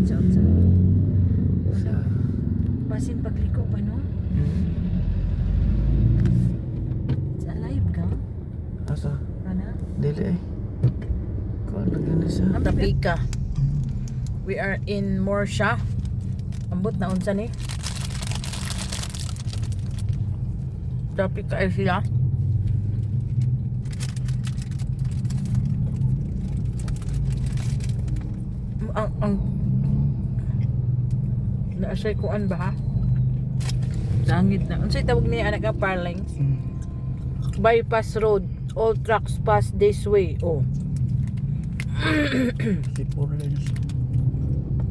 Unsa unsa. Sa... Basin pagliko pa no? Hmm. Sa live ka? Asa? Ana? Dili eh. Kuha lagi na siya. Tapika. We are in Morsha. Ambot na unsa ni? Tapika ay sila. Ang ang Naasay kuan ba ha? Sangit na. Unsay tawag ni anak ka Parlings? Hmm. Bypass road. All trucks pass this way. Oh. Si four lanes.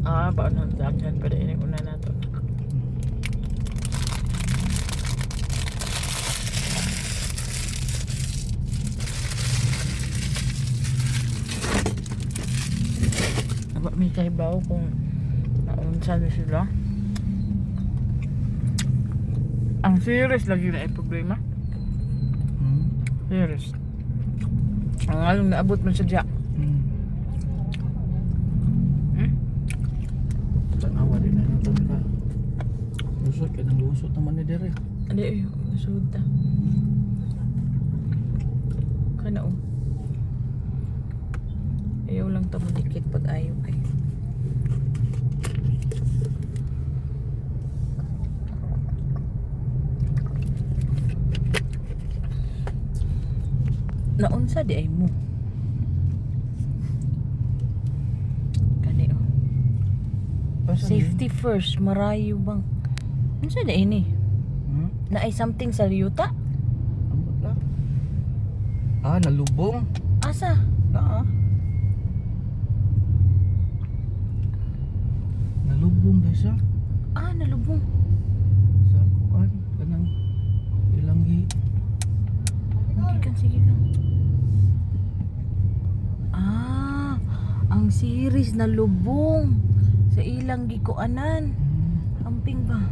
Ah, paano daghan pa rin una nato. Aba, may kahibaw kung na sila. Ang serious lagi na ay problema. Hmm. Serious. Ang along naabot man sa diya. Hmm. Hmm? Tanawa din na nato ka. Lusot ka ng lusot naman ni Dere. Ano eh, masud ta. Kana o. Ayaw lang ta dikit pag ayaw kay. Naunsa di ay mo. Kani o. Safety first, marayo bang. Unsa di ini? Hmm? Na ay something sa yuta? Ambot lang. Ah, nalubong. Asa? Ah. Nalubong dahil siya. Ah, nalubong. Sa kuan. Kanang ilanggi. Sige kang, sige kang. Ah, ang series na lubong sa ilang gikuanan. Amping ba?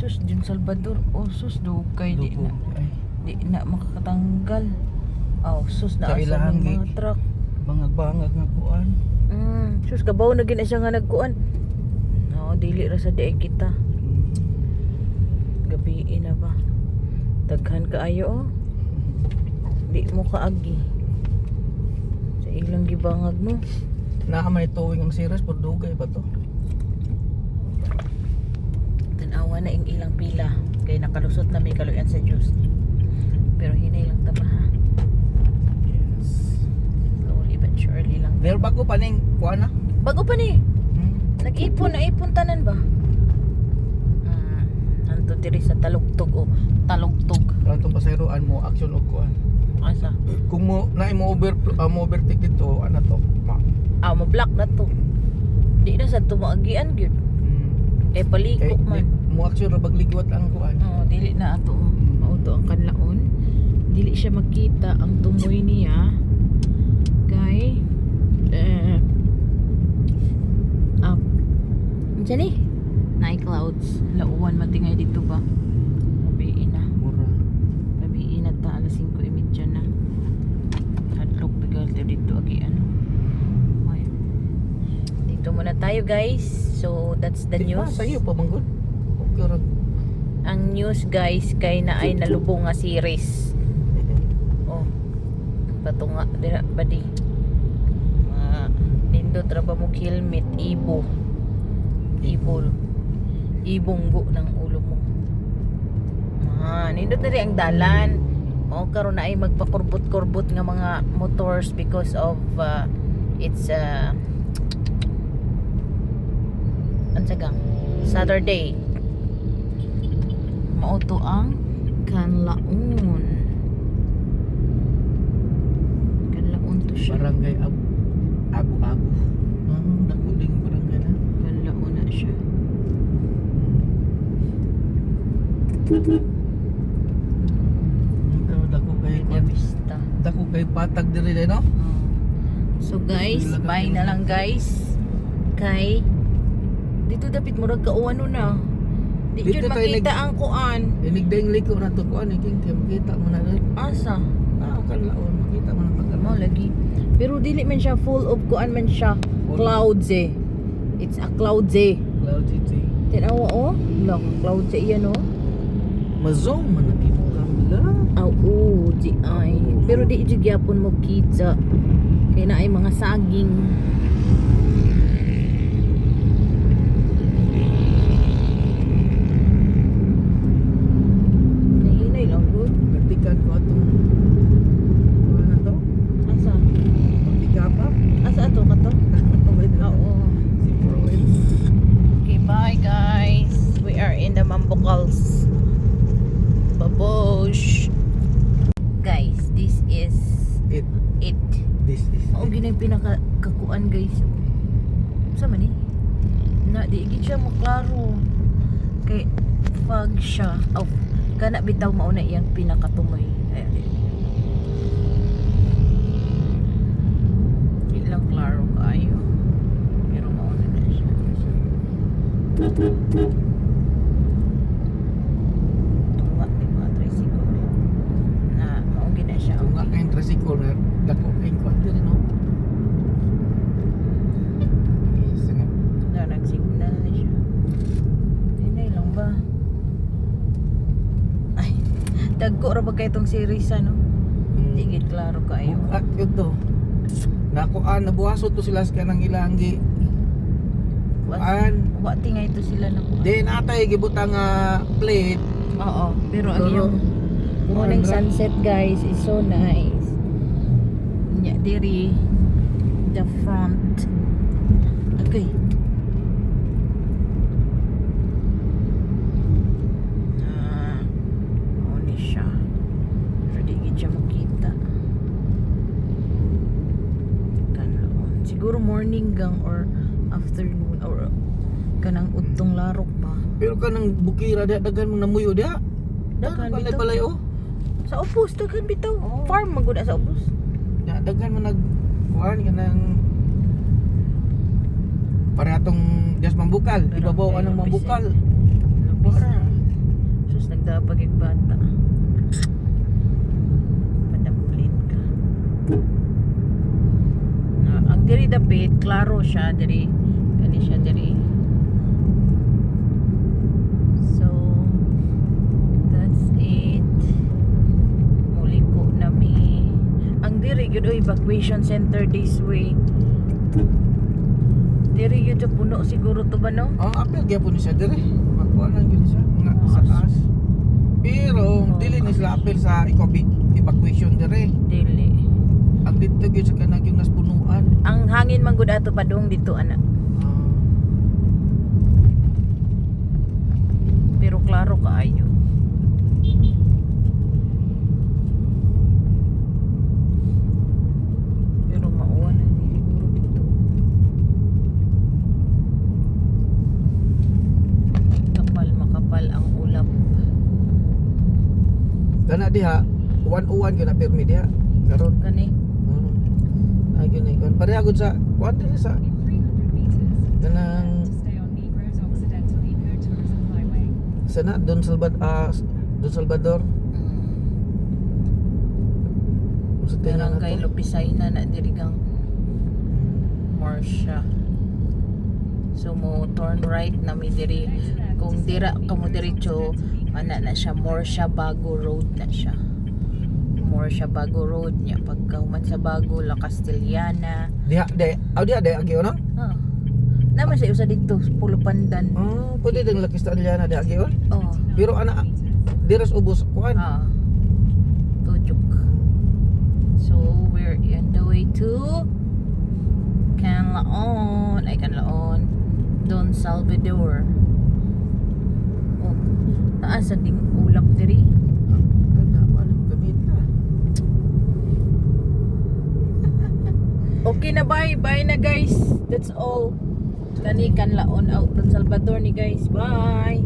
Sus, Jun Salvador. Oh, sus, dugay. Di na, di na makakatanggal. Oh, sus, na Sa asa ng mga truck. bangag-bangag nga kuan. Mm, sus, kabaw na gina siya nga nagkuan. No, dili ra sa diay kita. Gabi na ba? Daghan kaayo oh. Di mo kaagi. Ilang gibangag mo. Naa may towing ang series pero dugay ba to? Tanawa na ing ilang pila. Kay nakalusot na may kaluyan sa Diyos. Pero hinay lang taba ha. Yes. Slowly but surely lang. Pero bago pa ning kuan na. Bago pa ni. Hmm. Nag-ipon na ipon tanan ba? Hmm. Anto diri sa talugtog o talugtog. Wala tong pasayroan mo action og kuan. Asa? Kung mo na mo over uh, mo overtake dito, ano to? Ma. Ah, mo block na to. Di na sa tumaagian gyud. Hmm. Eh paliko Kay man. di- mo action ra bagligot ang kuan. Oo, dili na ato. Mauto ang kanlaon. Dili siya makita ang tumoy niya. Kay eh up. Diyan ni. Night clouds. Lauwan matingay dito ba? Gabi na. Mura. Gabi na ta alas 5:30 na. Hadlok tagal tayo dito agi ano. Ay. Dito muna tayo guys. So that's the Di ba, news. Sa iyo pa manggod. Okay. Ang news guys kay na ay nalubong nga series. Oh. Bato nga dira badi. Mga nindot ra ba mo helmet ibo. Ibol. Ibonggo ng ulo mo. Ah, nindot na rin ang dalan. O karon na ay magpakurbot-kurbot nga mga motors because of uh, it's uh, ansagang Saturday. Mauto ang kanlaon. Kanlaon to siya. Barangay Abu Abu Abu. Dako ding barangay na. Kanlaon na siya. Ito dako kay. Vista. Dako kay patag diri no. Oh. So guys, bye na lang guys. Kay dito dapat murag kauan na. Di Dito jud tayo makita nag- ang kuan. Inig ding liko ra to kuan iking kay makita mo na dai. Asa? Ah, kan laon makita mo na pag Mo lagi. Pero dili man siya full of kuan man siya. Full. Clouds eh. It's a cloudsy. Cloud City. Tinawa oh. Wala ka cloudsy yan oh. Mazong man ang imo kamla. Aw, oo, di ay. Pero di di gyapon mo kitsa. Kaya na ay mga saging. Kahinay lang Nagtikan ko atong ano na to? Asa? Magtikapa. Asa ato ka to? Oo. Si Froen. Okay, bye guys. We are in the Mambocals. Babosh. Guys, this is It. it. This is Mao gina yung pinakakakuan guys. Sa man eh? Na di siya maklaro. Kay fog siya. Oh, kana bitaw mao na iyang pinakatumoy. Ayan. Di lang klaro kaayo. Pero mao na na siya. Tunga ni mga tricycle. Na mao gina siya. Kung nga kayong tricycle na dako kayong kwanto rin no? Yes, nga. Na nagsignal na siya. Tinay lang ba? Ay, dagko ra ba kay itong series ano? Mm. Gid klaro kaayo. Bukat yun to. Nakuan, nabuhasot to sila sa kanang ilanggi. Kuan. wa tingay to sila na kuan. Di natay gibutang nga plate. Oo, pero ang iyong morning sunset guys is so nice. Nya diri the front. Okay. Ah, mao ni siya. Pero di gid siya makita. Kanloon. Siguro morning gang or afternoon or kanang udtong larok ba. Pero kanang bukira dia dagan mo namuyo dia. Daghan balay bitaw. balay oh. Sa upos, daghan bitaw. Oo. Farm magud sa upos. Ya dagan mo nag kuan kanang para atong just mambukal. Ibabaw ka ng mambukal. eh. Na. Sus, nagdapag yung bata. Padaplin ka. Na, diri dapit, klaro siya diri. Kani siya diri. So, that's it. Muli ko nami. Ang diri yun o evacuation center this way. Diri yun sa puno siguro to ba no? Ang apel gyapon ni siya dire. Makuha lang gyud siya nga sa Mas. taas. Pero Oh, dili ni sila apel sa evacuation dire. Dili. Ang dito gyud sa kanang yung Ang hangin man gud ato padung dito ana. Ah, Pero klaro kaayo. Pero mauwa na siguro dito. Kapal makapal ang ulap. kana diha 101 gyud na permit diha. Karon. Kani Hmm. Ay gyud na ikon. Pareha gud sa kuan dire sa kanang sana Don Salvador ah, Don Salvador mm, sa tinga meron na kay. Lupisay na na dirigang Marsha. So mo turn right na mi diri kung dira ka mo diretso ana na siya Morsha Bago Road na siya. Morsha Bago Road niya pagka human sa Bago La Castellana. Diha de, aw diha de agi ono? Ah. Naman siya usa dito Pulo Pandan. Ah, pwede ding lakistaan diha na di agi. Oh. Pero ana diras ubos kuan. Ah. Tujuk. So we're on the way to Canlaon. Ay Canlaon. Don Salvador. Oh. Taas sa ding ulap diri. Ana ano mo gamit na. Okay na bye. Bye na guys. That's all. Kani Canlaon out Don Salvador ni guys. Bye.